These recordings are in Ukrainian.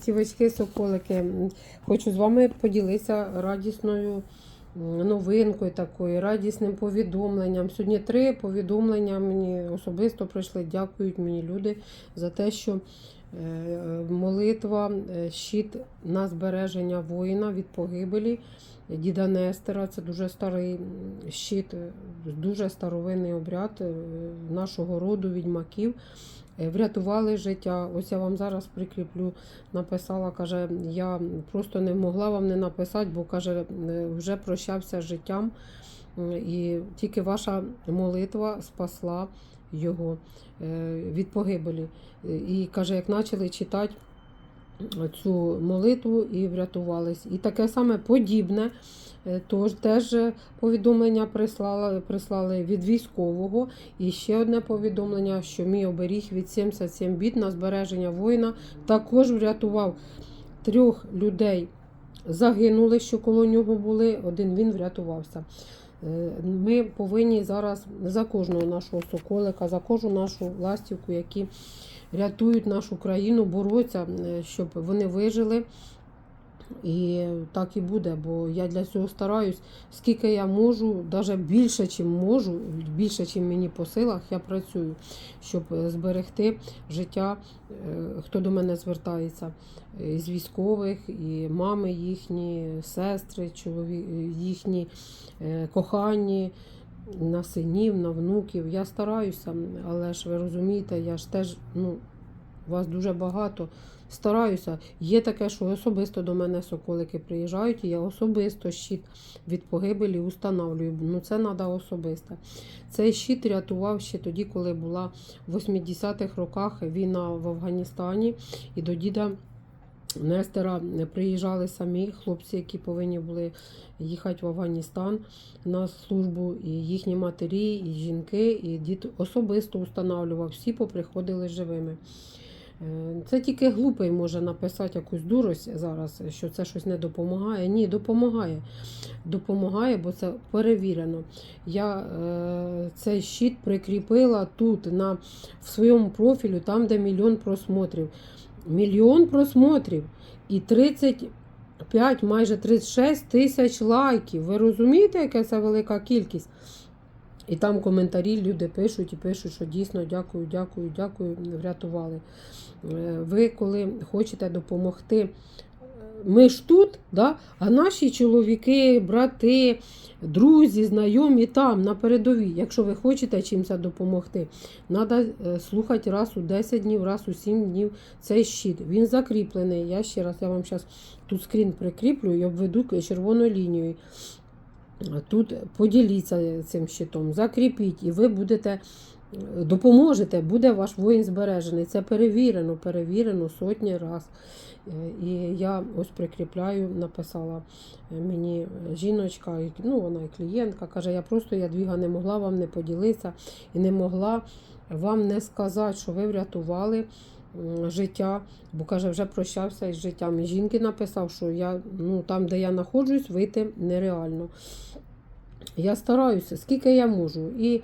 Сівочки, соколики, хочу з вами поділитися радісною новинкою такою, радісним повідомленням. Сьогодні три повідомлення мені особисто прийшли. Дякують мені люди за те, що молитва, е, щит на збереження воїна від погибелі. Діда Нестера, це дуже старий щит, е, дуже старовинний обряд е, нашого роду відьмаків. Е, Врятували життя. Ось я вам зараз прикріплю написала, каже, я просто не могла вам не написати, бо каже, е, вже прощався з життям, і тільки ваша молитва спасла його е, від погибелі. І каже, як почали читати цю молитву і врятувались. І таке саме подібне. е, Тож теж повідомлення прислали, прислали від військового. І ще одне повідомлення, що мій оберіг від 77 біт на збереження воїна також врятував трьох людей. Загинули, що коло нього були. Один він врятувався. Е, Ми повинні зараз за кожного нашого соколика, за кожну нашу ластівку, які рятують нашу країну, боротися, е, щоб вони вижили. І так і буде, бо я для цього стараюсь, скільки я можу, навіть більше, чим можу, більше, чим мені по силах, я працюю, щоб е, зберегти життя, е, хто до мене звертається е, з військових, і мами їхні, сестри, чолові, їхні кохані, на синів, на внуків. Я стараюся, але ж ви розумієте, я ж теж, ну, вас дуже багато. Стараюся. Є таке, що особисто до мене соколики приїжджають, і я особисто щит від погибелі установлюю. Ну це треба особисто. Цей щит рятував ще тоді, коли була в 80-х роках війна в Афганістані, і до діда Нестера приїжджали самі хлопці, які повинні були їхати в Афганістан на службу, і їхні матері, і жінки, і дід особисто установлював. Всі поприходили живими. Е, Це тільки глупий може написати якусь дурость зараз, що це щось не допомагає. Ні, допомагає. Допомагає, бо це перевірено. Я е, цей щит прикріпила тут, на, в своєму профілю, там, де мільйон просмотрів. Мільйон просмотрів і 35, майже 36 тисяч лайків. Ви розумієте, яка це велика кількість? І там коментарі люди пишуть і пишуть, що дійсно дякую, дякую, дякую, врятували. Е, Ви, коли хочете допомогти, е, ми ж тут, да? а наші чоловіки, брати, друзі, знайомі там, на передовій. Якщо ви хочете чимось допомогти, треба слухати раз у 10 днів, раз у 7 днів цей щит. Він закріплений. Я ще раз я вам зараз тут скрін прикріплю і обведу червоною лінією. Тут поділіться цим щитом, закріпіть, і ви будете допоможете, буде ваш воїн збережений. Це перевірено, перевірено сотні раз. Е, І я ось прикріпляю, написала мені жіночка, ну вона і клієнтка, каже, я просто ядвіга не могла вам не поділитися і не могла вам не сказати, що ви врятували життя, бо каже, вже прощався із життям. І жінки написав, що я ну, там, де я знаходжусь, вийти нереально. Я стараюся, скільки я можу. І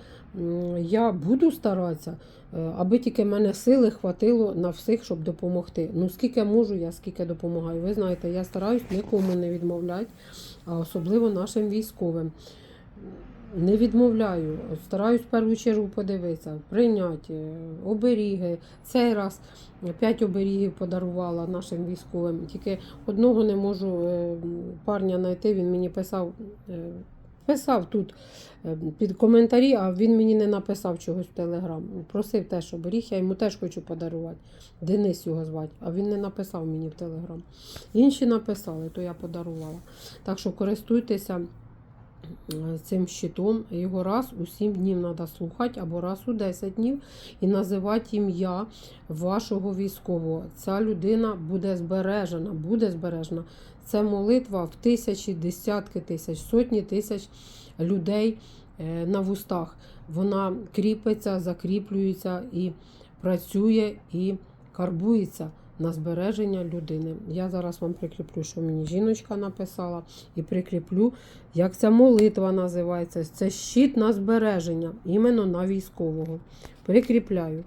я буду старатися, е, аби тільки мене сили хватило на всіх, щоб допомогти. Ну, скільки можу, я скільки допомагаю. Ви знаєте, я стараюсь нікому не відмовляти, а особливо нашим військовим. Не відмовляю, стараюсь в першу чергу подивитися, прийняти е, оберіги. Цей раз 5 оберігів подарувала нашим військовим. Тільки одного не можу е, парня знайти. Він мені писав, е, писав тут під коментарі, а він мені не написав чогось в Телеграм. Просив теж оберіг, я йому теж хочу подарувати. Денис його звати, а він не написав мені в Телеграм. Інші написали, то я подарувала. Так що користуйтеся цим щитом. Його раз у 7 днів треба слухати, або раз у 10 днів і називати ім'я вашого військового. Ця людина буде збережена, буде збережена. Це молитва в тисячі, десятки тисяч, сотні тисяч людей е, на вустах. Вона кріпиться, закріплюється і працює і карбується на збереження людини. Я зараз вам прикріплю, що мені жіночка написала, і прикріплю, як ця молитва називається. Це щит на збереження, іменно на військового. Прикріпляю.